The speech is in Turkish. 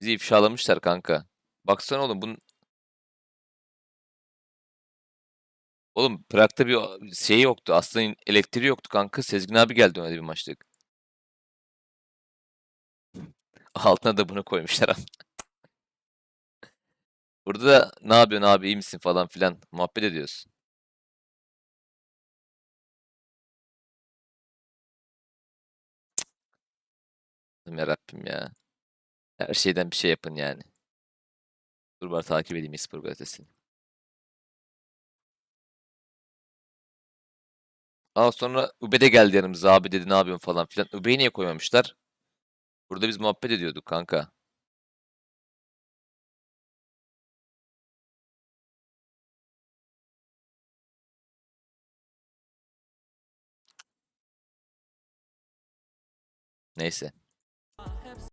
Bizi ifşalamışlar kanka. Baksana oğlum bunun Oğlum Prag'da bir şey yoktu. Aslında elektriği yoktu kanka. Sezgin abi geldi öyle bir maçlık. Altına da bunu koymuşlar. Burada da ne yapıyorsun abi iyi misin falan filan muhabbet ediyoruz. Ya Rabbim ya. Her şeyden bir şey yapın yani. Dur bari takip edeyim eSpor gazetesini. Aa sonra Ube de geldi yanımıza abi dedi ne yapıyorsun falan filan. Ube'yi niye koymamışlar? Burada biz muhabbet ediyorduk kanka. Neyse.